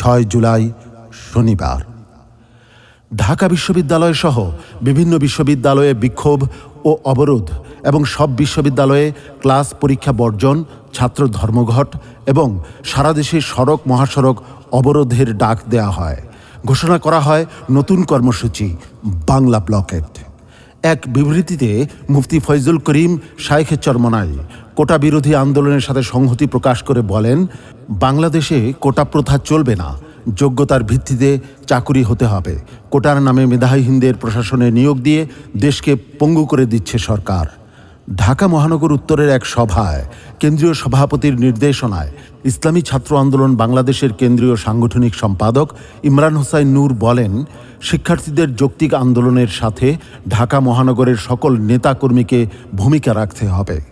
ছয় জুলাই শনিবার। ঢাকা বিশ্ববিদ্যালয় সহ বিভিন্ন বিশ্ববিদ্যালয়ে বিক্ষোভ ও অবরোধ এবং সব বিশ্ববিদ্যালয়ে ক্লাস পরীক্ষা বর্জন, ছাত্র ধর্মঘট এবং সারা দেশে সড়ক, মহাসড়ক অবরোধের ডাক দেয়া হয়। ঘোষণা করা হয় নতুন কর্মসূচি, বাংলা ব্লকেট। এক বিবৃতিতে মুফতি ফয়জুল করিম শাইখে চরমনাই কোটা বিরোধী আন্দোলনের সাথে সংহতি প্রকাশ করে বলেন, বাংলাদেশে কোটা প্রথা চলবে না, যোগ্যতার ভিত্তিতে চাকুরি হতে হবে। কোটার নামে মেধাহীনদের প্রশাসনে নিয়োগ দিয়ে দেশকে পঙ্গু করে দিচ্ছে সরকার। ঢাকা মহানগর উত্তরের এক সভায় কেন্দ্রীয় সভাপতির নির্দেশনায় ইসলামী ছাত্র আন্দোলন বাংলাদেশের কেন্দ্রীয় সাংগঠনিক সম্পাদক ইমরান হোসাইন নূর বলেন শিক্ষার্থীদের যৌক্তিক আন্দোলনের সাথে ঢাকা মহানগরের সকল নেতাকর্মীকে ভূমিকা রাখতে হবে।